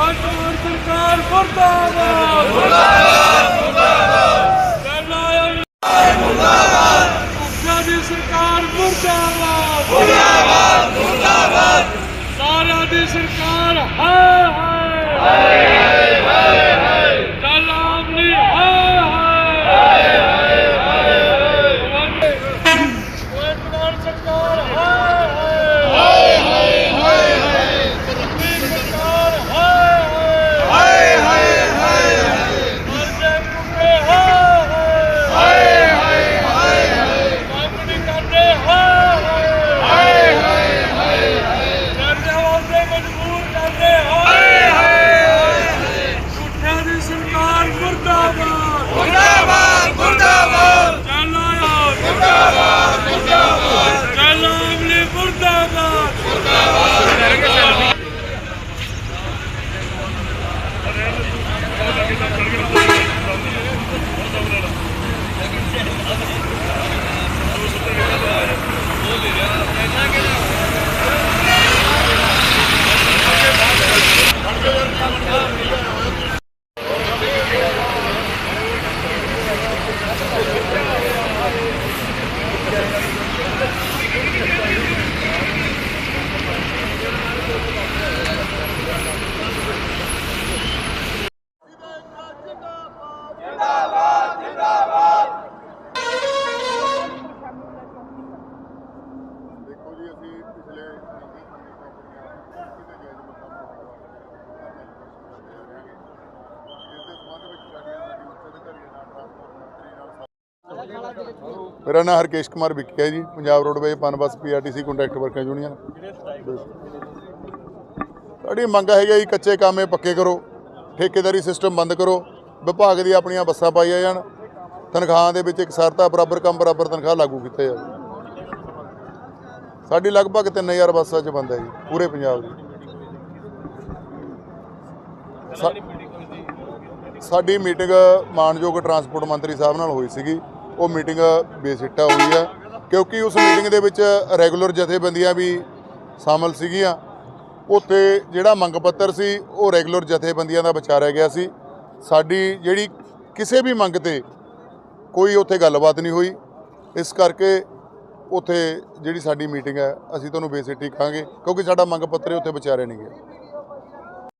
ਮੁਰਦਾਬਾਦ ਮੁਰਦਾਬਾਦ। ਮੁਰਦਾਬਾਦ। ਮੁਰਦਾਬਾਦ ਦੀ ਸਰਕਾਰ ਮੁਰਦਾਬਾਦ। ਮੁਰਦਾਬਾਦ। ਮੁਰਦਾਬਾਦ। ਸਾਰਿਆਂ ਦੀ ਸਰਕਾਰ ਹੈ ਮੇਰਾ ਨਾਮ ਹਰਕੇਸ਼ ਕੁਮਾਰ ਵਿੱਕੀ ਹੈ ਜੀ, Punjab roadways Punbus PRTC contract worker union. ਸਾਡੀ ਮੰਗ ਹੈਗੀ ਜੀ, ਕੱਚੇ ਕਾਮੇ ਪੱਕੇ ਕਰੋ, ਠੇਕੇਦਾਰੀ ਸਿਸਟਮ ਬੰਦ ਕਰੋ, ਵਿਭਾਗ ਦੀ ਆਪਣੀਆਂ ਬੱਸਾਂ ਪਾਈਆਂ ਜਾਣ, ਤਨਖਾਹਾਂ ਦੇ ਵਿੱਚ ਇੱਕ ਸਰਤਾ ਬਰਾਬਰ ਕੰਮ, ਬਰਾਬਰ ਤਨਖਾਹ ਲਾਗੂ ਕੀਤੀ ਜਾਵੇ ਸਾਡੀ ਲਗਭਗ 3000 ਬੱਸਾਂ 'ਚ ਬੰਦ ਹੈ ਜੀ, ਪੂਰੇ ਪੰਜਾਬ ਦੀ। ਸਾਡੀ ਮੀਟਿੰਗ ਮਾਨਯੋਗ ਟਰਾਂਸਪੋਰਟ ਮੰਤਰੀ ਸਾਹਿਬ ਨਾਲ ਹੋਈ ਸੀਗੀ। ਉਹ ਮੀਟਿੰਗ ਬੇਸਿੱਟਾ ਹੋਈ ਹੈ ਕਿਉਂਕਿ ਉਸ ਮੀਟਿੰਗ ਦੇ ਵਿੱਚ ਰੈਗੂਲਰ ਜਥੇਬੰਦੀਆਂ ਵੀ ਸ਼ਾਮਲ ਸੀਗੀਆਂ। ਉੱਥੇ ਜਿਹੜਾ ਮੰਗ ਪੱਤਰ ਸੀ, ਉਹ ਰੈਗੂਲਰ ਜਥੇਬੰਦੀਆਂ ਦਾ ਵਿਚਾਰਿਆ ਗਿਆ ਸੀ। ਸਾਡੀ ਜਿਹੜੀ ਕਿਸੇ ਵੀ ਮੰਗ ਤੇ ਕੋਈ ਉੱਥੇ ਗੱਲਬਾਤ ਨਹੀਂ ਹੋਈ। ਇਸ ਕਰਕੇ ਉੱਥੇ ਜਿਹੜੀ ਸਾਡੀ ਮੀਟਿੰਗ ਹੈ, ਅਸੀਂ ਤੁਹਾਨੂੰ ਬੇਸਿੱਟੀ ਕਹਾਂਗੇ, ਕਿਉਂਕਿ ਸਾਡਾ ਮੰਗ ਪੱਤਰ ਉੱਥੇ ਵਿਚਾਰਿਆ ਨਹੀਂ ਗਿਆ